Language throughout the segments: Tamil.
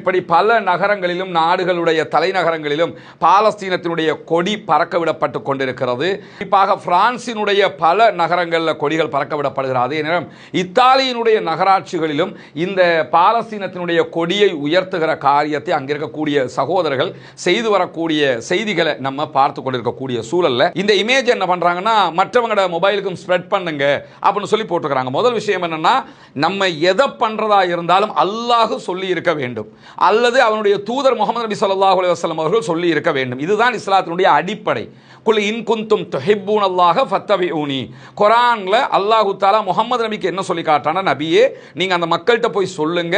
இப்படி பல நகரங்களிலும் நாடுகளுடைய தலைநகரங்களிலும் பாலஸ்தீனத்தினுடைய கொடி பறக்கவிடப்பட்டு கொண்டிருக்கிறது. குறிப்பாக பிரான்சினுடைய பல நகரங்களில் கொடிகள் பறக்கவிடப்படுகிறது. அதே நேரம் இத்தாலியினுடைய நகராட்சிகளிலும் இந்த பாலஸ்தீனத்தினுடைய கொடியை உயர்த்துகிற காரியத்தை அங்கிருக்கக்கூடிய சகோதரர்கள் செய்து வரக்கூடிய செய்திகளை நம்ம பார்த்து கொண்டிருக்கக்கூடிய சூழல்ல இந்த இமேஜ் என்ன பண்றாங்கன்னா மற்றவங்களோட மொபைலுக்கும் ஸ்ப்ரெட் பண்ணுங்க அப்படின்னு சொல்லி போட்டுக்கிறாங்க முதல் விஷயம் என்னன்னா நம்ம எதை பண்றதா இருந்தாலும் அல்லாஹ் சொல்லி இருக்க வேண்டும். அல்லது அவனுடைய தூதர் முகமது நபி சொல்லாஹ் அலுவலம் அவர்கள் சொல்லி இருக்க வேண்டும். இதுதான் இஸ்லாத்தினுடைய அடிப்படை. குல் இன்குந்தும் தொஹிப்பூன் அல்லாஹ ஃபத்தபி ஊனி குரான்ல அல்லாஹு தாலா முகமது நபிக்கு என்ன சொல்லி காட்டானா நபியே நீங்கள் அந்த மக்கள்கிட்ட போய் சொல்லுங்க.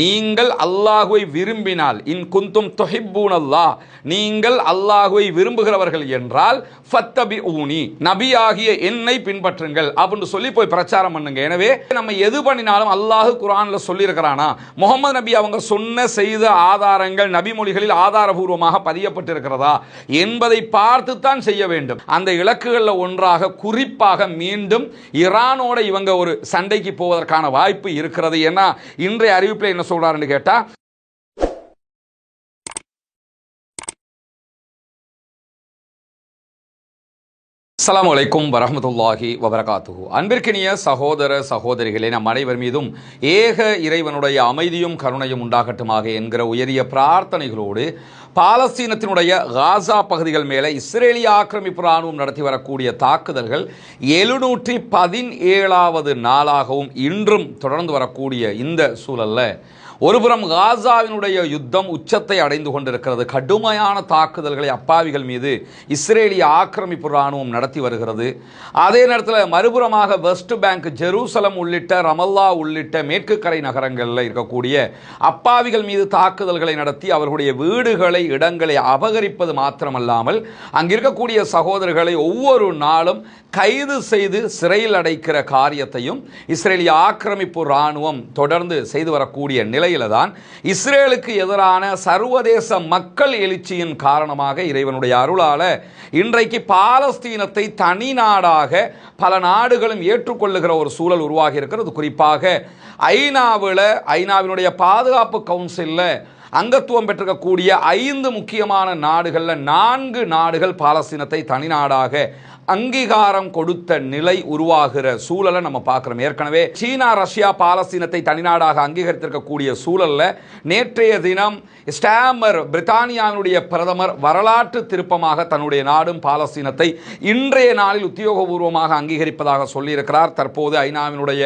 நீங்கள் அல்லாஹுவை விரும்பினால் இன் குந்தும் தொஹிப்பூன் அல்லாஹ். நீங்கள் அல்லாஹுவை விரும்புகிறவர்கள் என்றால் ஃபத்தபிஊனி. நபி ஆகிய என்னை பின்பற்றுங்கள் அப்படின்னு சொல்லி போய் பிரச்சாரம் பண்ணுங்க. எனவே நம்ம எது பண்ணினாலும் அல்லாஹு குரான்ல சொல்லியிருக்கிறானா முகமது நபி அவங்க சொன்ன செய்த ஆதாரங்கள் நபி மொழிகளில் ஆதாரபூர்வமாக பதியப்பட்டிருக்கிறதா என்பதை பார்த்துத்தான் செய்ய வேண்டும். அந்த இலக்குகளில் ஒன்றாக குறிப்பாக மீண்டும் ஈரானோட இவங்க ஒரு சண்டைக்கு போவதற்கான வாய்ப்பு இருக்கிறது. ஏன்னா இன்றைய அறிவிப்பில் என்ன சொல்றாருன்னு கேட்டால் அஸ்லாம் வலைக்கும் வரமத்துல்லாஹி வபரகாத்துஹு. அன்பிற்கினிய சகோதர சகோதரிகளே நம் அனைவர் மீதும் ஏக இறைவனுடைய அமைதியும் கருணையும் உண்டாகட்டுமாக என்கிற உயரிய பிரார்த்தனைகளோடு பாலஸ்தீனத்தினுடைய காசா பகுதிகள் மேலே இஸ்ரேலிய ஆக்கிரமிப்பு ராணுவம் நடத்தி வரக்கூடிய தாக்குதல்கள் எழுநூற்றி பதினேழாவது நாளாகவும் இன்றும் தொடர்ந்து வரக்கூடிய இந்த சூழல்ல ஒருபுறம் காசாவினுடைய யுத்தம் உச்சத்தை அடைந்து கொண்டிருக்கிறது. கடுமையான தாக்குதல்களை அப்பாவிகள் மீது இஸ்ரேலிய ஆக்கிரமிப்பு ராணுவம் நடத்தி வருகிறது. அதே நேரத்தில் மறுபுறமாக வெஸ்ட் பேங்க் ஜெருசலம் உள்ளிட்ட ரமல்லா உள்ளிட்ட மேற்கு கரை நகரங்களில் இருக்கக்கூடிய அப்பாவிகள் மீது தாக்குதல்களை நடத்தி அவர்களுடைய வீடுகளை இடங்களை அபகரிப்பது மாத்திரமல்லாமல் அங்கிருக்கக்கூடிய சகோதரர்களை ஒவ்வொரு நாளும் கைது செய்து சிறையில் அடைக்கிற காரியத்தையும் இஸ்ரேலிய ஆக்கிரமிப்பு ராணுவம் தொடர்ந்து செய்து வரக்கூடிய நிலை நிலையில தான் இஸ்ரேலுக்கு எதிரான சர்வதேச மக்கள் எழுச்சியின் காரணமாக இறைவனுடைய அருளால இன்றைக்கு பாலஸ்தீனத்தை தனி நாடாக பல நாடுகளும் ஏற்றுக்கொள்ளுகிற ஒரு சூழல் உருவாகி இருக்கிறது. குறிப்பாக ஐநாவில் ஐநாவினுடைய பாதுகாப்பு கவுன்சிலில் அங்கத்துவம் பெற்றிருக்கக்கூடிய ஐந்து முக்கியமான நாடுகளில் நான்கு நாடுகள் பாலஸ்தீனத்தை தனிநாடாக அங்கீகாரம் கொடுத்த நிலை உருவாகிற சூழலை நம்ம பார்க்குறோம். ஏற்கனவே சீனா ரஷ்யா பாலஸ்தீனத்தை தனிநாடாக அங்கீகரித்திருக்கக்கூடிய சூழல்ல நேற்றைய தினம் ஸ்டாமர் பிரித்தானியாவினுடைய பிரதமர் வரலாற்று திருப்பமாக தன்னுடைய நாடும் பாலஸ்தீனத்தை இன்றைய நாளில் உத்தியோகபூர்வமாக அங்கீகரிப்பதாக சொல்லியிருக்கிறார். தற்போது ஐநாவினுடைய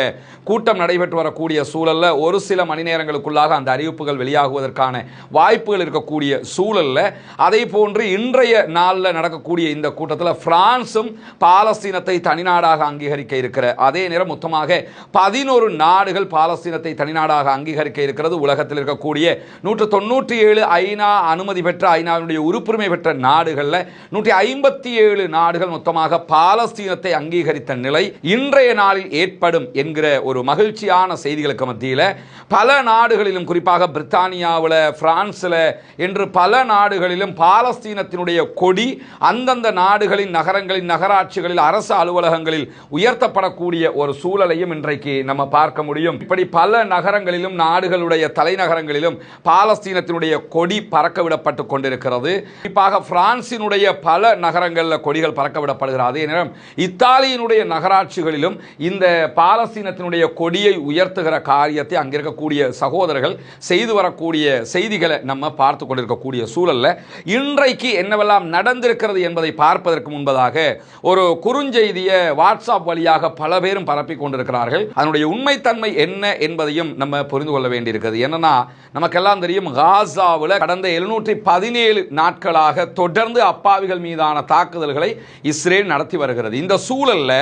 கூட்டம் நடைபெற்று வரக்கூடிய சூழலில் ஒரு சில மணி நேரங்களுக்குள்ளாக அந்த அறிவிப்புகள் வெளியாகுவதற்கான வாய்ப்புகள் இருக்கக்கூடிய சூழல்ல. அதே போன்று இன்றைய நாளில் நடக்கக்கூடிய இந்த கூட்டத்தில் பிரான்ஸும் பாலஸ்தீனத்தை தனிநாடாக அங்கீகரிக்க இருக்கிற அதே நேரம் மொத்தமாக பதினோரு நாடுகள் பாலஸ்தீனத்தை தனிநாடாக அங்கீகரிக்க இருக்கிறது. உலகத்தில் இருக்கக்கூடிய நூற்று தொண்ணூற்றி ஏழு ஐநா அனுமதி பெற்ற ஐநாவினுடைய உறுப்புரிமை பெற்ற நாடுகளில் நூற்றி ஐம்பத்தி ஏழு நாடுகள் மொத்தமாக பாலஸ்தீனத்தை அங்கீகரித்த நிலை இன்றைய நாளில் ஏற்படும் என்கிற ஒரு மகிழ்ச்சியான செய்திகளுக்கு மத்தியில் பல நாடுகளிலும் குறிப்பாக பிரித்தானியாவில் பிரான்ஸில் என்று பல நாடுகளிலும் பாலஸ்தீனத்தினுடைய கொடி அந்தந்த நாடுகளின் நகரங்களின் நகராட்சிகளில் அரசு அலுவலகங்களில் உயர்த்தப்படக்கூடிய ஒரு சூழலையும் இன்றைக்கு நம்ம பார்க்க முடியும். இப்படி பல நகரங்களிலும் நாடுகளுடைய தலைநகரங்களிலும் பாலஸ்தீனத்தினுடைய கொடி பறக்கவிடப்பட்டு கொண்டிருக்கிறது. குறிப்பாக பிரான்சினுடைய பல நகரங்களில் கொடிகள் பறக்கவிடப்படுகிறது. அதே நேரம் இத்தாலியினுடைய நகராட்சிகளிலும் இந்த பாலஸ்தீனத்தினுடைய கொடியை உயர்த்துகிற காரியத்தை அங்கிருக்கக்கூடிய சகோதரர்கள் செய்து வரக்கூடிய செய்திகளை நம்ம பார்த்து கொண்டிருக்கக்கூடிய சூழல்ல இன்றைக்கு என்னவெல்லாம் நடந்திருக்கிறது என்பதை பார்ப்பதற்கு முன்பதாக ஒரு குறுஞ்செய்தியை வாட்ஸ்அப் வழியாக பல பேரும் பரப்பி கொண்டிருக்கிறார்கள். அதனுடைய உண்மைத்தன்மை என்ன என்பதையும் நம்ம புரிந்து கொள்ள வேண்டியிருக்கிறது. என்னன்னா நமக்கெல்லாம் தெரியும் காசாவில் கடந்த எழுநூற்றி பதினேழு நாட்களாக தொடர்ந்து அப்பாவிகள் மீதான தாக்குதல்களை இஸ்ரேல் நடத்தி வருகிறது. இந்த சூழல்ல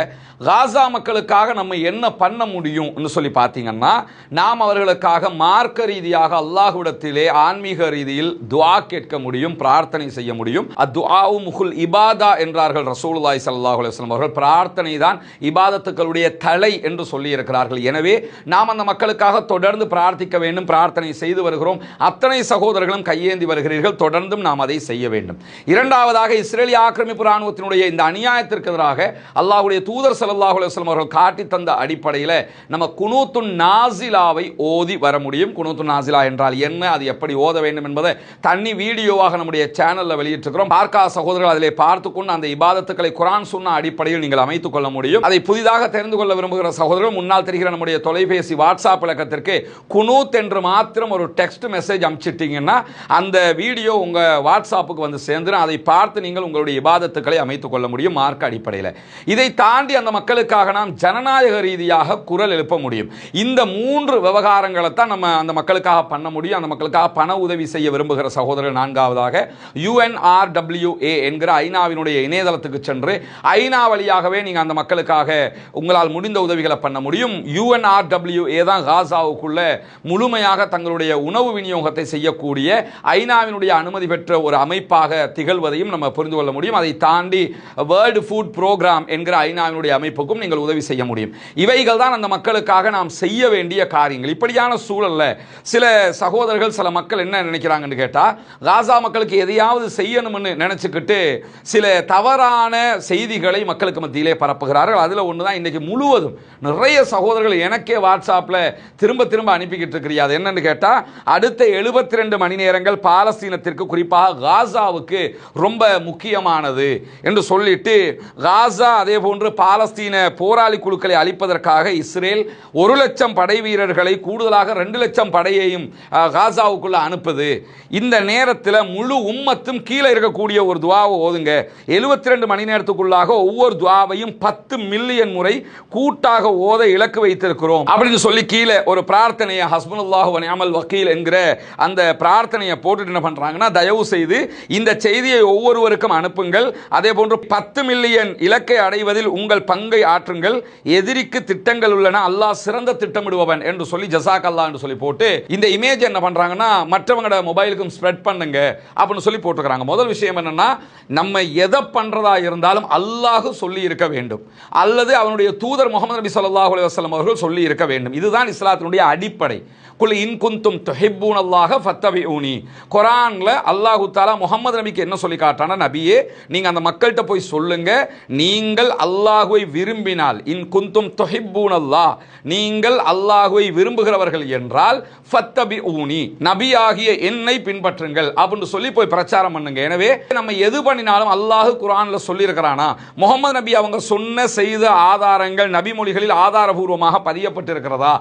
காசா மக்களுக்காக நம்ம என்ன பண்ண முடியும்னு சொல்லி பார்த்தீங்கன்னா நாம் அவர்களுக்காக மார்க்க ரீதியாக அல்லாஹுவிடத்தில் ஆன்மீக ரீதியில் துவா கேட்க முடியும் பிரார்த்தனை செய்ய முடியும். அத்வாவு முகுல் இபாதா என்றார்கள் ரசூலுல்லாய் சல்லாஹ் அலுவலம் அவர்கள். பிரார்த்தனை தான் இபாதத்துக்களுடைய தலை என்று சொல்லி இருக்கிறார்கள் எனவே நாம் அந்த மக்களுக்காக தொடர்ந்து பிரார்த்திக்க வேண்டும் பிரார்த்தனை செய்து வருகிறோம். அத்தனை சகோதரர்களும் கையேந்தி வருகிறீர்கள் தொடர்ந்தும் நாம் அதை செய்ய வேண்டும். இரண்டாவதாக இஸ்ரேலிய ஆக்கிரமிப்பு ராணுவத்தினுடைய இந்த அநியாயத்திற்கு எதிராக அல்லாஹ்வுடைய தூதர் சல்லாஹ் அலுவலம் அவர்கள் காட்டி தந்த அடிப்படையில் நம்ம குனூத்துன் நாசிலாவை ஓதி வர முடியும். குனூத்துன் நாசிலா என்றால் என்ன? அது அது எப்படி ஓத வேண்டும் என்பதை தண்ணி வீடியோவாக நம்முடைய சேனலில் வெளியிட்டிருக்கிறோம். பார்க்கா சகோதரர்கள் அதிலே பார்த்து கொண்டு அந்த இபாதத்துக்களை குரான் சொன்ன அடிப்படையில் நீங்கள் அமைத்துக் கொள்ள முடியும். அதை புதிதாக தெரிந்து கொள்ள விரும்புகிற சகோதரர்கள் முன்னால் தெரிகிற நம்முடைய தொலைபேசி வாட்ஸ்அப் இலக்கத்திற்கு குனூத் என்று மாத்திரம் ஒரு டெக்ஸ்ட் மெசேஜ் அனுப்பிச்சிட்டிங்கன்னா அந்த வீடியோ உங்கள் வாட்ஸ்அப்புக்கு வந்து சேர்ந்துடும் அதை பார்த்து நீங்கள் உங்களுடைய இபாதத்துக்களை அமைத்துக் கொள்ள முடியும் மார்க் அடிப்படையில். இதை தாண்டி அந்த மக்களுக்காக நாம் ஜனநாயக ரீதியாக குரல் எழுப்ப முடியும். இந்த மூன்று விவகாரங்களை தான் நம்ம அந்த மக்களுக்காக பண்ண முடியும். அந்த மக்களுக்கு மக்களுக்காக பண உதவி செய்ய விரும்புகிற சகோதரர் நான்காவதாக யுஎன்ஆர்டபிள்யூஏ என்கிற ஐநாவினுடைய இணையதளத்துக்கு சென்று ஐநா வழியாகவே நீங்கள் அந்த மக்களுக்காக உங்களால் முடிந்த உதவிகளை பண்ண முடியும். யுஎன்ஆர்டபிள்யூஏ தான் காசாவுக்குள்ள முழுமையாக தங்களுடைய உணவு விநியோகத்தை செய்யக்கூடிய ஐநாவினுடைய அனுமதி பெற்ற ஒரு அமைப்பாக திகழ்வதையும் நம்ம புரிந்து கொள்ள முடியும். அதை தாண்டி வேர்ல்டு ஃபுட் ப்ரோக்ராம் என்கிற ஐநாவினுடைய அமைப்புக்கும் நீங்கள் உதவி செய்ய முடியும். இவைகள் தான் அந்த மக்களுக்காக நாம் செய்ய வேண்டிய காரியங்கள். இப்படியான சூழல்ல சில சகோதரர்கள் சில மக்கள் என்ன நினைக்கிறாங்கன்னு கேட்டால் காசா மக்களுக்கு எதையாவது செய்யணும்னு நினச்சிக்கிட்டு சில தவறான செய்திகளை மக்களுக்கு மத்தியிலே பரப்புகிறார்கள். அதில் ஒன்று தான் இன்றைக்கி முழுவதும் நிறைய சகோதரர்கள் எனக்கே வாட்ஸ்அப்பில் திரும்ப திரும்ப அனுப்பிக்கிட்டு இருக்கிறியா அது என்னன்னு கேட்டால் அடுத்த எழுபத்தி ரெண்டு மணி நேரங்கள் பாலஸ்தீனத்திற்கு குறிப்பாக காசாவுக்கு ரொம்ப முக்கியமானது என்று சொல்லிட்டு காசா அதே போன்று பாலஸ்தீன போராளி குழுக்களை அழிப்பதற்காக இஸ்ரேல் ஒரு லட்சம் படை வீரர்களை கூடுதலாக ரெண்டு லட்சம் படையையும் காசாவுக்கு துவாவுக்குள்ளே அனுப்புது. இந்த நேரத்தில் முழு உம்மத்தும் கீழே இருக்கக்கூடிய ஒரு துவாவை ஓதுங்க. எழுபத்தி ரெண்டு மணி நேரத்துக்குள்ளாக ஒவ்வொரு துவாவையும் பத்து மில்லியன் முறை கூட்டாக ஓத இலக்கு வைத்திருக்கிறோம். அப்படின்னு சொல்லி கீழே ஒரு பிரார்த்தனையை ஹஸ்பனுல்லாஹு வனியாமல் வக்கீல் என்கிற அந்த பிரார்த்தனையை போட்டுட்டு என்ன பண்ணுறாங்கன்னா தயவு செய்து இந்த செய்தியை ஒவ்வொருவருக்கும் அனுப்புங்கள். அதே போன்று பத்து மில்லியன் இலக்கை அடைவதில் உங்கள் பங்கை ஆற்றுங்கள். எதிரிக்கு திட்டங்கள் உள்ளன. அல்லாஹ் சிறந்த திட்டமிடுபவன் என்று சொல்லி ஜசாக் அல்லா என்று சொல்லி போட்டு இந்த இமேஜ் என்ன ஆனால் மற்றவங்களோட மொபைலுக்கும் ஸ்ப்ரெட் பண்ணுங்க அப்படின்னு சொல்லி போட்டுக்கிறாங்க முதல் விஷயம் என்னென்னா நம்ம எதை பண்றதா இருந்தாலும் அல்லாஹு சொல்லி இருக்க வேண்டும். அல்லது அவனுடைய தூதர் முகமது நபி ஸல்லல்லாஹு அலைஹி அவர்கள் சொல்லி இருக்க வேண்டும். இதுதான் இஸ்லாத்தினுடைய அடிப்படை. குல் இன் குந்தும் துஹிப்பூன் அல்லாஹ ஃபத்தபிஊனி. குரான்ல அல்லாஹு தாலா முகமது நபிக்கு என்ன சொல்லி காட்டானா நபியே நீங்க அந்த மக்கள்கிட்ட போய் சொல்லுங்க. நீங்கள் அல்லாஹுவை விரும்பினால் இன் குந்தும் தொஹிப்பூன் அல்லாஹ் நீங்கள் அல்லாஹுவை விரும்புகிறவர்கள் என்றால் ஃபத்தபி ஊனி நபியாகிய என்னை பின்பற்றுங்கள் அப்படின்னு சொல்லி போய் பிரச்சாரம் பண்ணுங்க. எனவே நம்ம எது பண்ணினாலும் அல்லாஹ் குரான்ல சொல்லியிருக்கிறானா? முகமது நபி அவங்க சொன்ன செய்த ஆதாரங்கள் நபிமொழிகளில் ஆதாரபூர்வமாக பதியப்பட்டிருக்கிறதா?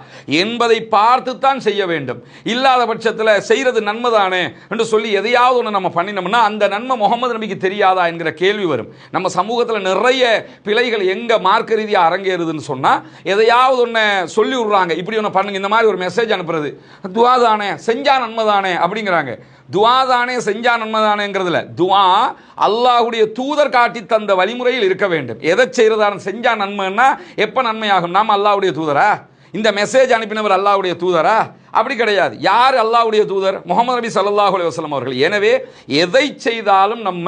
என்பதை பார்த்து தான் செய்ய வேண்டும். இல்லாத பட்சத்தில் செய்யறது நன்மைதானே என்று சொல்லி எதையாவது ஒன்று நம்ம பண்ணினோம்னா அந்த நன்மை முகமது நபிக்கு தெரியாதா என்கிற கேள்வி வரும். நம்ம சமூகத்தில் நிறைய பிழைகள் எங்க மார்க்க ரீதியாக அரங்கேறுதுன்னு சொன்னால் எதையாவது ஒன்று சொல்லி விடுறாங்க. இப்படி ஒன்று பண்ணுங்க. இந்த மாதிரி ஒரு மெசேஜ் அனுப்புறது. துவா தானே. செஞ்சா நன்மைதானே அப்படிங்கிறாங்க. துவா தானே செஞ்சா நன்மைதானேங்கிறதுல. துவா அல்லாஹ்வுடைய தூதர் காட்டி தந்த வழிமுறையில் இருக்க வேண்டும். எதை செய்கிறதான செஞ்சா நன்மைன்னா எப்போ நன்மையாகும்? நாம் அல்லாஹ்வுடைய தூதரா? இந்த மெசேஜ் அனுப்பினவர் அல்லாவுடைய தூதரா? அப்படி கிடையாது. யார் அல்லாவுடைய தூதர்? முகமது நபி ஸல்லல்லாஹு அலி வஸ்லம் அவர்கள். எனவே எதை செய்தாலும் நம்ம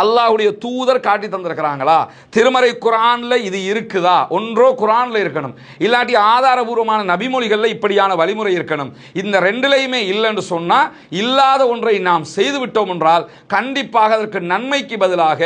அல்லாஹுடைய தூதர் காட்டி தந்திருக்கிறாங்களா? திருமறை குரானில் இது இருக்குதா? ஒன்றோ குரானில் இருக்கணும். இல்லாட்டி ஆதாரபூர்வமான நபிமொழிகளில் இப்படியான வழிமுறை இருக்கணும். இந்த ரெண்டுலையுமே இல்லைன்னு சொன்னால் இல்லாத ஒன்றை நாம் செய்து விட்டோம் என்றால் கண்டிப்பாக அதற்கு நன்மைக்கு பதிலாக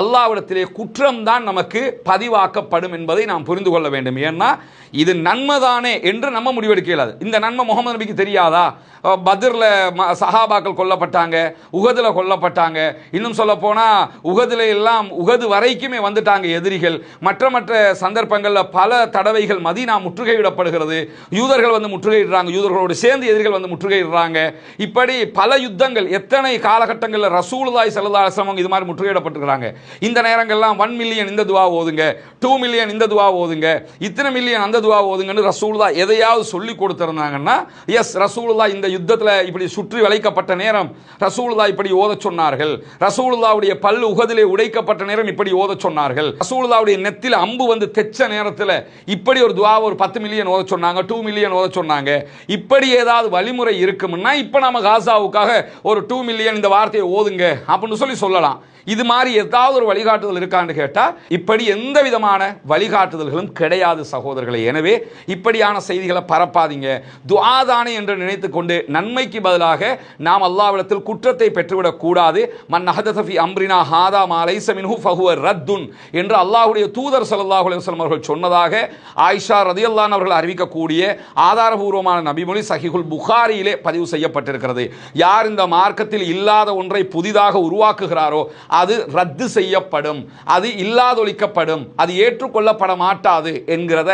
அல்லாவிடத்திலே குற்றம்தான் நமக்கு பதிவாக்கப்படும் என்பதை நாம் புரிந்து கொள்ள வேண்டும். ஏன்னா இது நன்மைதானே என்று நம்ம முடிவெடுக்க இயலாது. இந்த நன்மை முகமது நபிக்கு தெரியாதா? பதிரில் ம- சஹாபாக்கள் கொல்லப்பட்டாங்க உகதில் கொல்லப்பட்டாங்க. இன்னும் சொல்ல போனால் உகதில் எல்லாம் உகது வரைக்குமே வந்துட்டாங்க எதிரிகள். மற்ற மற்ற சந்தர்ப்பங்களில் பல தடவைகள் மதீனா முற்றுகையிடப்படுகிறது. யூதர்கள் வந்து முற்றுகையிடுறாங்க யூதர்களோடு சேர்ந்து எதிரிகள் வந்து முற்றுகையிடுறாங்க. இப்படி பல யுத்தங்கள் எத்தனை காலகட்டங்களில் ரசூலுதாய் ஸல்லல்லாஹு இது மாதிரி முற்றுகையிடப்பட்டிருக்கிறாங்க. இந்த நேரங்கள்லாம் ஒன் மில்லியன் இந்த துவா ஓதுங்க டூ மில்லியன் இந்த துவா ஓதுங்க இத்தனை மில்லியன் அந்த துவா ஓதுங்கன்னு ரசூலுதா எதையாவது சொல்லி கொடுத்துருந்தாங்கன்னா எஸ் ரசூலுதா இந்த யுத்தத்தில் இப்படி சுற்றி வளைக்கப்பட்ட நேரம் ரசூலுல்லா இப்படி ஓதச் சொன்னார்கள். ரசூலுல்லாவுடைய பல் உகதிலே உடைக்கப்பட்ட நேரம் இப்படி ஓதச் சொன்னார்கள். ரசூலுல்லாவுடைய நெத்தில அம்பு வந்து தெச்ச நேரத்தில் இப்படி ஒரு துவா ஒரு பத்து மில்லியன் ஓத சொன்னாங்க டூ மில்லியன் ஓத சொன்னாங்க. இப்படி ஏதாவது வழிமுறை இருக்கும்னா இப்போ நம்ம காசாவுக்காக ஒரு டூ மில்லியன் இந்த வார்த்தையை ஓதுங்க அப்படின்னு சொல்லி சொல்லலாம். இது மாதிரி ஏதாவது ஒரு வழிகாட்டுதல் இருக்கான்னு கேட்டால் இப்படி எந்த விதமான வழிகாட்டுதல்களும் கிடையாது சகோதரர்களே. எனவே இப்படியான செய்திகளை பரப்பாதீங்க. துவாதானே என்று நினைத்து கொண்டு நன்மைக்கு பதிலாக நாம் அல்லாவிடத்தில் குற்றத்தை பெற்றுவிடக்கூடாது மன் நஹதஃபி அம்ரினா ஹாதா மாலைச மின்ஹு ஃபஹுவ ரத்துன் என்று அல்லாஹுடைய தூதர் சல்லாஹ் அலைஹி அவர்கள் சொன்னதாக ஆயிஷா ரதியல்லான் அவர்கள் அறிவிக்கக்கூடிய ஆதாரபூர்வமான நபிமொழி சஹிகுல் புகாரியிலே பதிவு செய்யப்பட்டிருக்கிறது. யார் இந்த மார்க்கத்தில் இல்லாத ஒன்றை புதிதாக உருவாக்குகிறாரோ அது ரத்து செய்யப்படும். அது இல்லாதொழிக்கப்படும். அது ஏற்றுக்கொள்ளப்பட மாட்டாது என்கிறத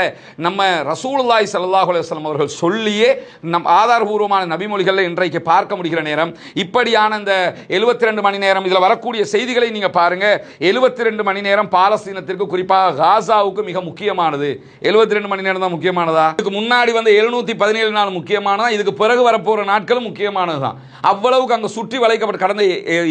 நம்ம ரசூலாய் சல்லாஹ் அலுவலம் அவர்கள் சொல்லியே நம் ஆதாரபூர்வமான நபிமொழிகளில் இன்றைக்கு பார்க்க முடிகிற நேரம். இப்படியான இந்த 72 மணி நேரம் இதில் வரக்கூடிய செய்திகளை நீங்கள் பாருங்கள் எழுபத்தி ரெண்டு மணி நேரம் பாலஸ்தீனத்திற்கு குறிப்பாக காசாவுக்கு மிக முக்கியமானது. 72 மணி நேரம் தான் முக்கியமானதா? இதுக்கு முன்னாடி வந்து 717 நாள் முக்கியமானதா? இதுக்கு பிறகு வரப்போகிற நாட்களும் முக்கியமானது தான் அவ்வளவுக்கு அங்கே சுற்றி வளைக்கப்பட்ட கடந்த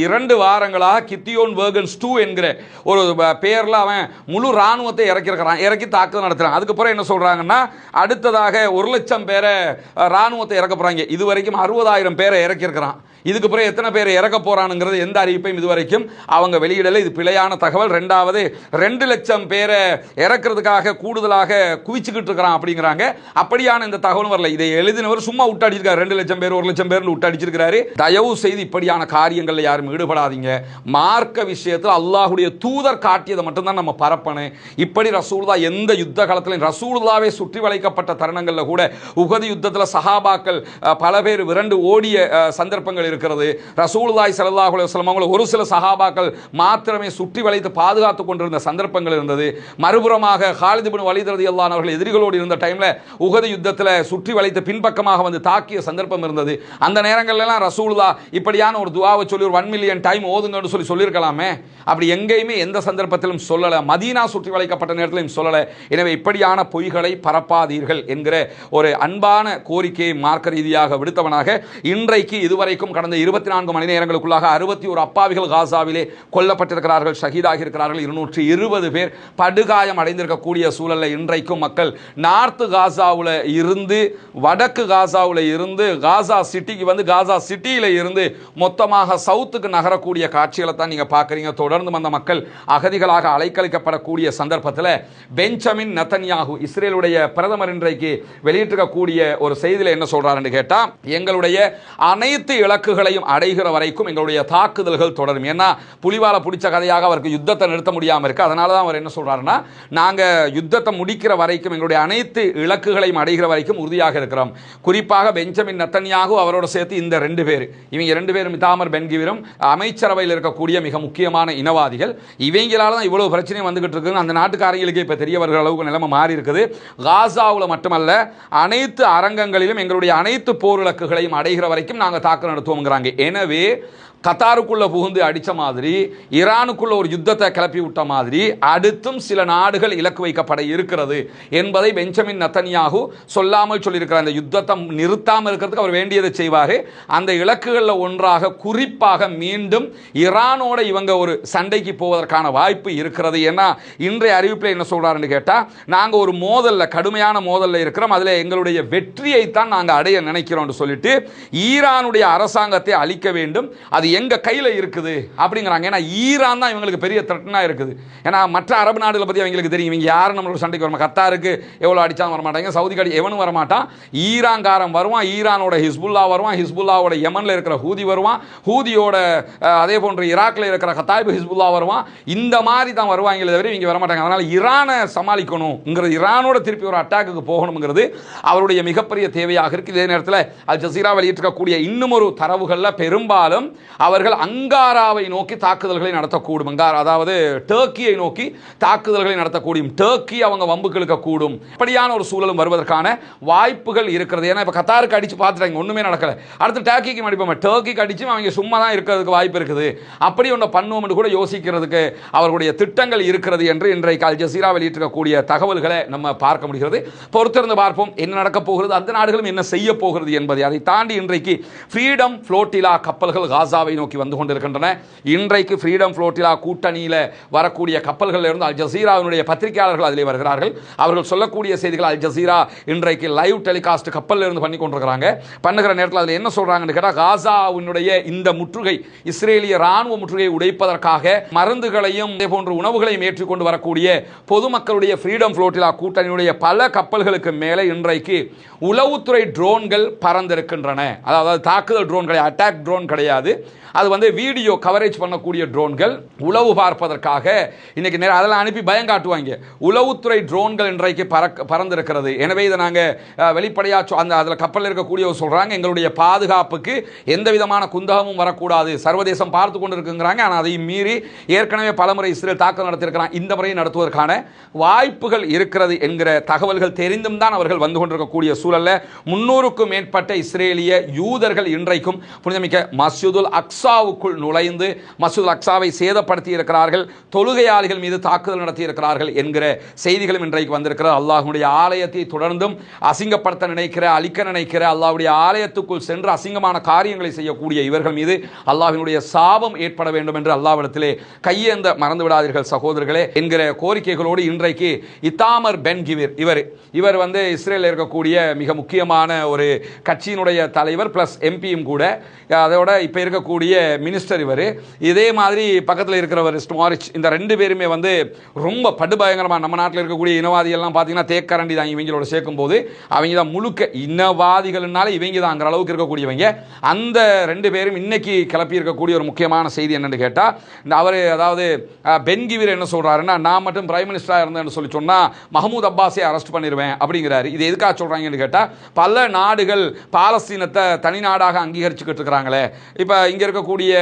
இரண்டு வாரங்களாக கித்தியோன் வேர்கன்ஸ் டூ என்கிற ஒரு பேரில் அவன் முழு ராணுவத்தை இறக்கியிருக்கிறான் இறக்கி தாக்குதல் நடத்துறான். அதுக்கப்புறம் என்ன சொல்றாங்கன்னா அடுத்ததாக ஒரு லட்சம் பேரை இராணுவத்தை ராணுவத்தை இறக்க போறாங்க இது வரைக்கும் அறுபதாயிரம் பேரை இறக்கியிருக்கிறான். இதுக்கு பிறகு எத்தனை பேர் இறக்க போகிறானுங்கிறது எந்த அறிவிப்பையும் இதுவரைக்கும் அவங்க வெளியிடல. இது பிழையான தகவல். ரெண்டாவது ரெண்டு லட்சம் பேரை இறக்கிறதுக்காக கூடுதலாக குவிச்சுக்கிட்டு இருக்கிறான் அப்படிங்கிறாங்க. அப்படியான இந்த தகவலும் வரல. இதை எழுதினவர் சும்மா விட்டடிச்சிருக்காரு ரெண்டு லட்சம் பேர் ஒரு லட்சம் பேர் விட்டடிச்சிருக்காரு தயவு செய்து இப்படியான காரியங்களில் யாரும் ஈடுபடாதீங்க. மார்க் மார்க்க விஷயத்தில் அல்லாஹுடைய தூதர் காட்டியதை மட்டும்தான் நம்ம பரப்பணும் இப்படி ரசூல்தா எந்த யுத்த காலத்திலையும் ரசூலுல்லாவே சுற்றி வளைக்கப்பட்ட தருணங்களில் கூட உகது யுத்தத்தில் சஹாபாக்கள் பல பேர் விரண்டு ஓடிய சந்தர்ப்பங்கள் இருக்கிறது. ரசூலுல்லாஹி ஸல்லல்லாஹு அலைஹி அவங்களை ஒரு சில சஹாபாக்கள் மாத்திரமே சுற்றி வளைத்து பாதுகாத்து கொண்டிருந்த சந்தர்ப்பங்கள் இருந்தது. மறுபுறமாக ஹாலித் வலிதரதி அல்லான் அவர்கள் எதிரிகளோடு இருந்த டைம்ல உகது யுத்தத்தில் சுற்றி வளைத்து பின்பக்கமாக வந்து தாக்கிய சந்தர்ப்பம் இருந்தது. அந்த நேரங்களிலெல்லாம் ரசூல்தா இப்படியான ஒரு துவாவை சொல்லி ஒரு ஒன் மில்லியன் டைம் ஓதுங்கன்னு சொல்லி இருக்கலாமே. அப்படி எங்கேயுமே எந்த சந்தர்ப்பத்திலும் சொல்லலை. மதீனா சுற்றி வளைக்கப்பட்ட நேரத்திலும் சொல்லலை. எனவே இப்படியான பொய்களை பரப்பாதீர்கள் என்கிற ஒரு அன்பான கோரிக்கையை மார்க்க ரீதியாக விடுத்தவனாக இன்றைக்கு இதுவரைக்கும் கடந்த இருபத்தி நான்கு மணி நேரங்களுக்குள்ளாக அறுபத்தி ஒரு அப்பாவிகள் காசாவிலே கொல்லப்பட்டிருக்கிறார்கள் ஷஹீதாகி இருக்கிறார்கள் இருநூற்றி இருபது பேர் படுகாயம் அடைந்திருக்கக்கூடிய சூழலில் இன்றைக்கும் மக்கள் நார்த்து காசாவில் இருந்து வடக்கு காசாவில் இருந்து காசா சிட்டிக்கு வந்து காசா சிட்டியில் இருந்து மொத்தமாக சவுத்துக்கு நகரக்கூடிய காட்சிகளை தான் நீங்கள் பார்க்குறீங்க. தொடர்ந்து வந்த மக்கள் அகதிகளாக அலைக்கழிக்கப்படக்கூடிய சந்தர்ப்பத்தில் பெஞ்சமின் நத்தன்யாகு இஸ்ரேலுடைய பிரதமர் இன்றைக்கு வெளியிட்டிருக்கக்கூடிய ஒரு செய்தியில் என்ன சொல்கிறாருன்னு கேட்டால் எங்களுடைய அனைத்து இலக்குகளையும் அடைகிற வரைக்கும் எங்களுடைய தாக்குதல்கள் தொடரும். ஏன்னா புலிவால பிடிச்ச கதையாக அவருக்கு யுத்தத்தை நிறுத்த முடியாம இருக்கு. அதனால தான் அவர் என்ன சொல்கிறாருன்னா நாங்க யுத்தத்தை முடிக்கிற வரைக்கும் எங்களுடைய அனைத்து இலக்குகளையும் அடைகிற வரைக்கும் உறுதியாக இருக்கிறோம். குறிப்பாக பெஞ்சமின் நத்தன்யாகு அவரோட சேர்த்து இந்த ரெண்டு பேர். இவங்க ரெண்டு பேரும் தாமர் பென்கிவிரும் அமைச்சரவையில் இருக்கக்கூடிய மிக முக்கியமான இனவாதிகள். இவங்களால தான் இவ்வளவு பிரச்சனையும் வந்துகிட்டு இருக்குன்னு அந்த நாட்டுக்காரங்களுக்கு இப்போ தெரிய வருகிற அளவுக்கு நிலைமை மாறி இருக்குது காசாவில் மட்டுமல்ல அனைத்து அரங்கங்களிலும் எங்களுடைய அனைத்து போர் இலக்குகளையும் அடைகிற வரைக்கும் நாங்க தாக்கல் நடத்துவோங்கிறாங்க எனவே கத்தாருக்குள்ளே புகுந்து அடித்த மாதிரி ஈரானுக்குள்ள ஒரு யுத்தத்தை கிளப்பி விட்ட மாதிரி அடுத்தும் சில நாடுகள் இலக்கு வைக்கப்பட இருக்கிறது என்பதை பெஞ்சமின் நத்தனியாகு சொல்லாமல் சொல்லியிருக்கிறார். அந்த யுத்தத்தை நிறுத்தாமல் இருக்கிறதுக்கு அவர் வேண்டியதை செய்வார். அந்த இலக்குகளில் ஒன்றாக குறிப்பாக மீண்டும் ஈரானோட இவங்க ஒரு சண்டைக்கு போவதற்கான வாய்ப்பு இருக்கிறது. ஏன்னா இன்றைய அறிவிப்பில் என்ன சொல்கிறாருன்னு கேட்டால் நாங்கள் ஒரு மோதலில் கடுமையான மோதலில் இருக்கிறோம். அதில் எங்களுடைய வெற்றியைத்தான் நாங்கள் அடைய நினைக்கிறோம்னு சொல்லிட்டு ஈரானுடைய அரசாங்கத்தை அழிக்க வேண்டும். அது எங்கள் கையில் இருக்குது அப்படிங்கிறாங்க. ஏன்னா ஈரான் தான் இவங்களுக்கு பெரிய த்ரெட்னாக இருக்குது. ஏன்னா மற்ற அரபு நாடுகளை பற்றி அவங்களுக்கு தெரியும். இவங்க யாரும் நம்மளோட சண்டைக்கு வரமா கத்தாருக்கு எவ்வளோ அடிச்சாலும் வர மாட்டாங்க சவுதிக்கு அடி எவனும் வரமாட்டான். ஈரான்காரன் வருவான். ஈரானோட ஹிஸ்புல்லா வருவான். ஹிஸ்புல்லாவோட யமனில் இருக்கிற ஹூதி வருவான். ஹூதியோட அதே போன்று ஈராக்கில் இருக்கிற கத்தாய்பு ஹிஸ்புல்லா வருவான். இந்த மாதிரி தான் வருவாங்களே தவிர இவங்க வர மாட்டாங்க ஈரானை சமாளிக்கணுங்கிறது ஈரானோட திருப்பி ஒரு அட்டாக்குக்கு போகணுங்கிறது அவருடைய மிகப்பெரிய தேவையாக இருக்குது இதே நேரத்தில் அல் ஜசீரா வெளியிட்டிருக்கக்கூடிய இன்னும் ஒரு தரவுகளில் பெரும்பாலும் அவர்கள் அங்காராவை நோக்கி தாக்குதல்களை நடத்தக்கூடும். அங்காரா அதாவது டர்க்கியை நோக்கி தாக்குதல்களை நடத்தக்கூடும். டர்க்கி அவங்க வம்புக்கு இழுக்கக்கூடும் இப்படியான ஒரு சூழலும் வருவதற்கான வாய்ப்புகள் இருக்கிறது. ஏன்னா இப்போ கத்தாருக்கு அடிச்சு பார்த்துட்டாங்க. ஒன்றுமே நடக்கலை. அடுத்து டர்க்கிக்கு அடிப்போம் டர்க்கிக்கு அடிச்சும் அவங்க சும்மா தான் இருக்கிறதுக்கு வாய்ப்பு இருக்குது. அப்படி ஒன்று பண்ணுவோம் என்று கூட யோசிக்கிறதுக்கு அவர்களுடைய திட்டங்கள் இருக்கிறது என்று இன்றைக்கு அல் ஜசீரா வெளியிட்டிருக்கக்கூடிய தகவல்களை நம்ம பார்க்க முடிகிறது. பொறுத்திருந்து பார்ப்போம். என்ன நடக்கப் போகிறது? அந்த நாடுகளும் என்ன செய்ய போகிறது என்பதை. அதை தாண்டி இன்றைக்கு ஃப்ரீடம் ஃப்ளோட்டிலா கப்பல்கள் காசாவை காசாவை நோக்கி வந்து கொண்டிருக்கின்றன. இன்றைக்கு ஃப்ரீடம் ஃப்ளோட்டிலா கூட்டணியில் வரக்கூடிய கப்பல்களில் இருந்து அல் ஜசீராவினுடைய பத்திரிகையாளர்கள் அதிலே வருகிறார்கள். அவர்கள் சொல்லக்கூடிய செய்திகள் அல் ஜசீரா இன்றைக்கு லைவ் டெலிகாஸ்ட் கப்பலில் இருந்து பண்ணி கொண்டிருக்கிறாங்க. பண்ணுகிற நேரத்தில் அதில் என்ன சொல்கிறாங்கன்னு கேட்டால் காசாவினுடைய இந்த முற்றுகை இஸ்ரேலிய ராணுவ முற்றுகையை உடைப்பதற்காக மருந்துகளையும் இதே போன்ற உணவுகளையும் ஏற்றிக்கொண்டு வரக்கூடிய பொதுமக்களுடைய ஃப்ரீடம் ஃப்ளோட்டிலா கூட்டணியுடைய பல கப்பல்களுக்கு மேலே இன்றைக்கு உளவுத்துறை ட்ரோன்கள் பறந்திருக்கின்றன. அதாவது தாக்குதல் ட்ரோன் கிடையாது அட்டாக் ட்ரோன் கிடையாது. அது வந்து வீடியோ கவரேஜ் பண்ணக்கூடிய ட்ரோன்கள் உளவு பார்ப்பதற்காக. இன்னைக்கு நேரம் அதெல்லாம் அனுப்பி பயம் காட்டுவாங்க. உளவுத்துறை ட்ரோன்கள் இன்றைக்கு பறக்க பறந்திருக்கிறது. எனவே இதை நாங்கள் வெளிப்படையாக அந்த அதில் கப்பலில் இருக்கக்கூடியவர் சொல்கிறாங்க எங்களுடைய பாதுகாப்புக்கு எந்த விதமான குந்தகமும் வரக்கூடாது. சர்வதேசம் பார்த்து கொண்டு இருக்குங்கிறாங்க ஆனால் அதையும் மீறி ஏற்கனவே பலமுறை இஸ்ரேல் தாக்கல் நடத்தியிருக்கிறான். இந்த முறையை நடத்துவதற்கான வாய்ப்புகள் இருக்கிறது என்கிற தகவல்கள் தெரிந்தும் தான் அவர்கள் வந்து கொண்டிருக்கக்கூடிய சூழல்ல. முன்னூறுக்கும் மேற்பட்ட இஸ்ரேலிய யூதர்கள் இன்றைக்கும் புனிதமிக்க மஸ்ஜிதுல் அக்ஸாவுக்குள் நுழைந்து மசூத் அக்ஸாவை சேதப்படுத்தி இருக்கிறார்கள் தொழுகையாளிகள் மீது தாக்குதல் நடத்தி இருக்கிறார்கள் என்கிற செய்திகளும் இன்றைக்கு வந்திருக்கிறது. அல்லாஹுடைய ஆலயத்தை தொடர்ந்தும் அசிங்கப்படுத்த நினைக்கிற அழிக்க நினைக்கிற அல்லாஹுடைய ஆலயத்துக்குள் சென்று அசிங்கமான காரியங்களை செய்யக்கூடிய இவர்கள் மீது அல்லாஹினுடைய சாபம் ஏற்பட வேண்டும் என்று அல்லாவிடத்திலே கையேந்த மறந்து விடாதீர்கள் சகோதரர்களே என்கிற கோரிக்கைகளோடு இன்றைக்கு இத்தாமர் பென் கிவிர் இவர் இவர் வந்து இஸ்ரேலில் இருக்கக்கூடிய மிக முக்கியமான ஒரு கட்சியினுடைய தலைவர் ப்ளஸ் எம்பியும் கூட அதோட இப்போ இருக்கக்கூடிய மினிஸ்டர் இவர். இதே மாதிரி பக்கத்தில் இருக்கிறவர் ஸ்மாரிச் இந்த ரெண்டு பேருமே வந்து ரொம்ப படுபயங்கரமாக நம்ம நாட்டில் இருக்கக்கூடிய இனவாதிகள்லாம் பார்த்தீங்கன்னா தேக்கரண்டி தான் இவங்களோட சேர்க்கும்போது அவங்க தான் முழுக்க இனவாதிகள்னால இவங்க தாங்கிற அளவுக்கு இருக்கக்கூடியவங்க. அந்த ரெண்டு பேரும் இன்னைக்கு கிளப்பி இருக்கக்கூடிய ஒரு முக்கியமான செய்தி என்னென்னு கேட்டால் இந்த அவர் அதாவது பென்கிவிர் என்ன சொல்கிறாருன்னா நான் மட்டும் பிரைம் மினிஸ்டராக இருந்தேன்னு சொல்லி சொன்னால் மஹமூத் அப்பாஸே அரெஸ்ட் பண்ணிடுவேன் அப்படிங்கிறாரு. இது எதுக்காக சொல்கிறாங்கன்னு கேட்டால் பல நாடுகள் பாலஸ்தீனத்தை தனி நாடாக அங்கீகரிச்சுக்கிட்டு இருக்கிறாங்களே. இப்போ இங்கே இருக்கக்கூடிய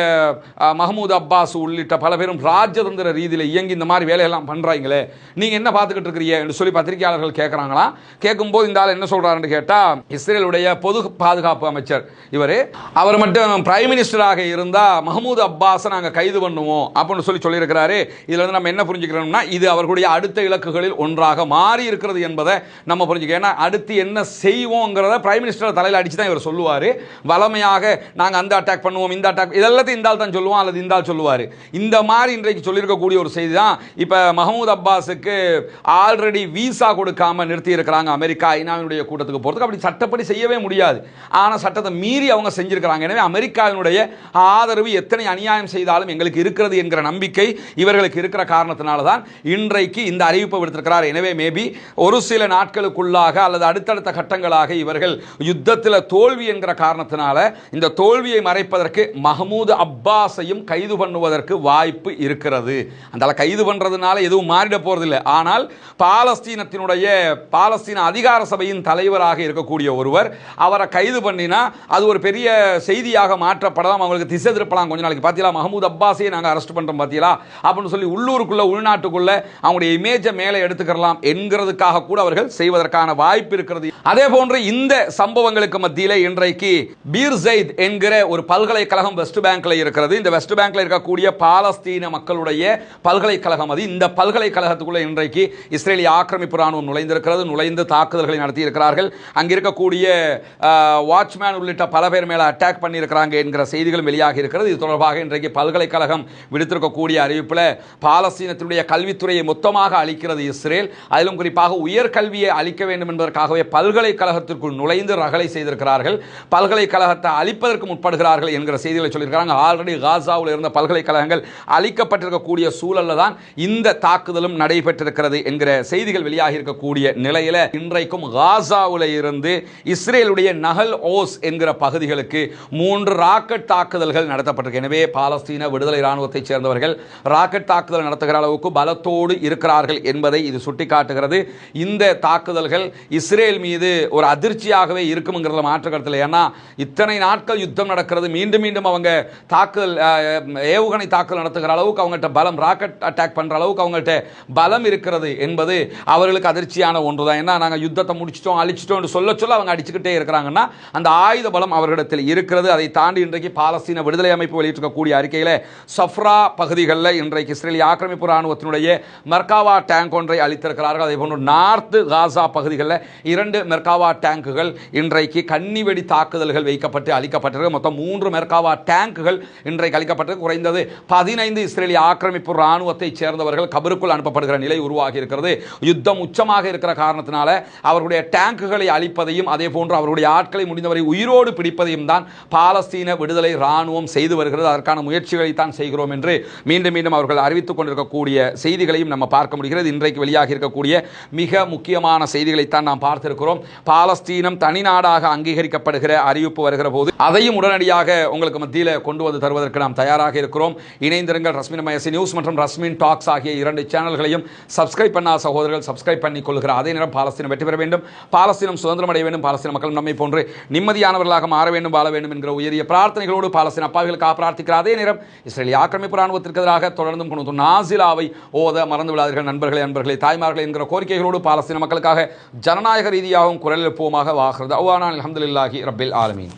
மஹமூத் அப்பாஸ் உள்ளிட்ட பல பேரும் ராஜதந்திர ரீதியில் இயங்கி இந்த மாதிரி வேலையெல்லாம் பண்ணுறாங்களே நீங்கள் என்ன பார்த்துக்கிட்டு இருக்கிறீங்க என்று சொல்லி பத்திரிகையாளர்கள் கேட்குறாங்களா கேட்கும்போது இந்த ஆள் என்ன சொல்கிறாருன்னு கேட்டால் இஸ்ரேலுடைய பொது பாதுகாப்பு அமைச்சர் இவர் அவர் மட்டும் பிரைம் மினிஸ்டராக இருந்தால் மஹமூத் அப்பாஸை நாங்கள் கைது பண்ணுவோம் அப்படின்னு சொல்லி சொல்லியிருக்கிறாரு. இதில் வந்து நம்ம என்ன புரிஞ்சுக்கிறோம்னா இது அவர்களுடைய அடுத்த இலக்குகளில் ஒன்றாக மாறி இருக்கிறது என்பதை நம்ம புரிஞ்சுக்க ஏன்னா அடுத்து என்ன செய்வோங்கிறத பிரைம் மினிஸ்டர் தலையில் அடிச்சு தான் இவர் சொல்லுவார். வளமையாக நாங்கள் அந்த அட்டாக் பண்ணுவோம் இந்த அட்டாக் இதெல்லாத்தையும் இந்த ஆள் தான் சொல்லுவோம் அல்லது இந்த ஆள் சொல்லுவார். இந்த மாதிரி இன்றைக்கு சொல்லியிருக்கக்கூடிய ஒரு செய்தி தான் இப்போ மஹமூத் அப்பாஸுக்கு ஆல்ரெடி விசா கொடுக்காமல் நிறுத்தி இருக்கிறாங்க அமெரிக்கா ஐநாவினுடைய கூட்டத்துக்கு போகிறதுக்கு அப்படி சட்டப்படி செய்யவே முடியாது. ஆனால் சட்டத்தை மீறி அவங்க செஞ்சிருக்கிறாங்க. எனவே அமெரிக்காவினுடைய ஆதரவு எத்தனை அநியாயம் செய்தாலும் எங்களுக்கு இருக்கிறது என்கிற நம்பிக்கை இவர்களுக்கு இருக்கிற காரணத்தினால தான் இன்றைக்கு இந்த அறிவிப்பை விடுத்திருக்கிறார். எனவே மேபி ஒரு சில நாட்களுக்குள்ளாக அல்லது அடுத்தடுத்த கட்டங்களாக இவர்கள் யுத்தத்தில் தோல்வி என்கிற காரணத்தினால இந்த தோல்வியை மறைப்பதற்கு மஹமூது அப்பாஸையும் கைது பண்ணுவதற்கு வாய்ப்பு இருக்கிறது. அந்த கைது பண்றதுனால எதுவும் மாறிட போறதில்லை. ஆனால் பாலஸ்தீனத்தினுடைய பாலஸ்தீன அதிகார சபையின் தலைவராக இருக்கக்கூடிய ஒருவர் அவரை கைது பண்ணினா அது ஒரு பெரிய செய்தியாக மாற்றப்படலாம் அவங்களுக்கு திசை திருப்பலாம் கொஞ்ச நாளைக்கு. பார்த்தீங்களா மஹமூத் அப்பாஸையே நாங்கள் அரெஸ்ட் பண்ணுறோம் பார்த்தீங்களா அப்படின்னு சொல்லி உள்ளூருக்குள்ள உள்நாட்டுக்குள்ள அவங்களுடைய இமேஜை மேலே எடுத்துக்கலாம் என்கிறதுக்காக கூட அவர்கள் செய்வதற்கான வாய்ப்பு இருக்கிறது. அதே போன்று இந்த சம்பவங்களுக்கு மத்தியில் இன்றைக்கு பீர் ஜெயித் என்கிற ஒரு பல்கலைக்கழகம் வெஸ்ட் பேங்க்ல இருக்கிறது. இந்த வெஸ்ட் பேங்க்ல இருக்கக்கூடிய பாலஸ்தீன மக்களுடைய பல்கலைக்கழகம் அது. இந்த பல்கலைக்கழகத்துக்குள்ள இன்றைக்கு இஸ்ரேலிய ஆக்கிரமிப்பு ராணுவம் நுழைந்திருக்கிறது. நுழைந்து தாக்குதல்களை நடத்தி இருக்கிறார்கள் இருக்கக்கூடிய வாட்ச்மேன் உள்ளிட்ட பல பேர் மேல அட்டாக் பண்ணியிருக்கிறாங்க என்கிற செய்திகளும் வெளியாகி இருக்கிறது. இது தொடர்பாக இன்றைக்கு பல்கலைக்கழகம் விடுத்திருக்கக்கூடிய அறிவிப்பில் பாலஸ்தீனத்தினுடைய கல்வித்துறையை மொத்தமாக அளிக்கிறது இஸ்ரேல். அதிலும் குறிப்பாக உயர்கல்வியை அளிக்க வேண்டும் என்பதற்காகவே பல்கலைக்கழகத்திற்குள் நுழைந்து ரகளை செய்திருக்கிறார்கள். பல்கலைக்கழகத்தை அழிப்பதற்கு முற்படுகிறார்கள் என்கிற செய்தி செய்திகளை சொல்லியிருக்கிறாங்க ஆல்ரெடி காசாவில் இருந்த பல்கலைக்கழகங்கள் அளிக்கப்பட்டிருக்கக்கூடிய சூழல்ல தான் இந்த தாக்குதலும் நடைபெற்றிருக்கிறது என்கிற செய்திகள் வெளியாகி இருக்கக்கூடிய நிலையில் இன்றைக்கும் காசாவில் இருந்து இஸ்ரேலுடைய நகல் ஓஸ் என்கிற பகுதிகளுக்கு மூன்று ராக்கெட் தாக்குதல்கள் நடத்தப்பட்டிருக்கு. எனவே பாலஸ்தீன விடுதலை இராணுவத்தைச் சேர்ந்தவர்கள் ராக்கெட் தாக்குதல் நடத்துகிற அளவுக்கு பலத்தோடு இருக்கிறார்கள் என்பதை இது சுட்டிக்காட்டுகிறது. இந்த தாக்குதல்கள் இஸ்ரேல் மீது ஒரு அதிர்ச்சியாகவே இருக்குங்கிறதுல மாற்று கருத்தில் ஏன்னா இத்தனை நாட்கள் யுத்தம் நடக்கிறது. மீண்டும் மீண்டும் அவங்க தாக்குதல் ஏவுகணை தாக்குதல் நடத்துகிற அளவுக்கு அவங்கள்ட்ட பலம் ராக்கெட் அட்டாக் பண்ணுற அளவுக்கு அவங்கள்ட்ட பலம் இருக்கிறது என்பது அவர்களுக்கு அதிர்ச்சியான ஒன்று தான் ஏன்னா நாங்கள் யுத்தத்தை முடிச்சிட்டோம் அழிச்சிட்டோம் சொல்ல சொல்ல அவங்க அடிச்சுக்கிட்டே இருக்கிறாங்கன்னா அந்த ஆயுத பலம் அவர்களிடத்தில் இருக்கிறது. அதை தாண்டி இன்றைக்கு பாலஸ்தீன விடுதலை அமைப்பு வெளியிட்டிருக்கக்கூடிய அறிக்கையில் சஃப்ரா பகுதிகளில் இன்றைக்கு இஸ்ரேலிய ஆக்கிரமிப்பு ராணுவத்தினுடைய மெர்காவா டேங்க் ஒன்றை அளித்திருக்கிறார்கள். அதே போன்று நார்த்து காசா பகுதிகளில் இரண்டு மெர்காவா டேங்குகள் இன்றைக்கு கன்னி வெடி தாக்குதல்கள் வைக்கப்பட்டு அளிக்கப்பட்டிருக்கு மொத்தம் மூன்று மெர்காவா டேங்குகள் இன்றைக்கு அளிக்கப்பட்டது குறைந்தது பதினைந்து இஸ்ரேலிய ஆக்கிரமிப்பு ராணுவத்தைச் சேர்ந்தவர்கள் கபருக்குள் அனுப்பப்படுகிற நிலை உருவாகி இருக்கிறது. யுத்தம் உச்சமாக இருக்கிற காரணத்தினால அவர்களுடைய டேங்குகளை அழிப்பதையும் அதே போன்று அவர்களுடைய ஆட்களை முடிந்தவரை உயிரோடு பிடிப்பதையும் தான் பாலஸ்தீன விடுதலை ராணுவம் செய்து வருகிறது. அதற்கான முயற்சிகளை தான் செய்கிறோம் என்று மீண்டும் மீண்டும் அவர்கள் அறிவித்துக் கொண்டிருக்கக்கூடிய செய்திகளையும் நம்ம பார்க்க முடிகிறது. இன்றைக்கு வெளியாகி இருக்கக்கூடிய மிக முக்கியமான செய்திகளைத்தான் நாம் பார்த்திருக்கிறோம். பாலஸ்தீனம் தனிநாடாக அங்கீகரிக்கப்படுகிற அறிவிப்பு வருகிற போது அதையும் உடனடியாக உங்களுக்கு மத்தியில் கொண்டு வந்து தருவதற்கு நாம் தயாராக இருக்கிறோம். இணைந்திருங்கள் ரஸ்மின் மயசி நியூஸ் மற்றும் ரஸ்மின் டாக்ஸ் ஆகிய இரண்டு சேனல்களையும் சப்ஸ்கிரைப் பண்ணா சகோதரர்கள் சப்ஸ்கிரைப் பண்ணிக் கொள்கிறார் அதே நேரம் பாலஸ்தீனம் வெற்றி பெற வேண்டும். பாலஸ்தீனம் சுதந்திரம் அடைய வேண்டும். பாலஸ்தீன மக்கள் நம்மை போன்று நிம்மதியானவர்களாக மாற வேண்டும் வாழ வேண்டும் என்கிற உயரிய பிரார்த்தனைகளோடு பாலஸ்தீன அப்பாவிகளுக்காக பிரார்த்திக்கிற அதே நேரம் இஸ்ரேலிய ஆக்கிரமிப்பு ராணுவத்திற்கு எதிராக தொடர்ந்தும் கொண்டு நாசிலாவை ஓத மறந்து விடாதீர்கள். நண்பர்களே நண்பர்களே தாய்மார்களே என்கிற கோரிக்கைகளோடு பாலஸ்தீன மக்களுக்காக ஜனநாயக ரீதியாகவும் குரல் எழுப்புவோமாக வாகிறது அவ்வானால் அஹமதுல்லாஹி ரபில் ஆலமீன்.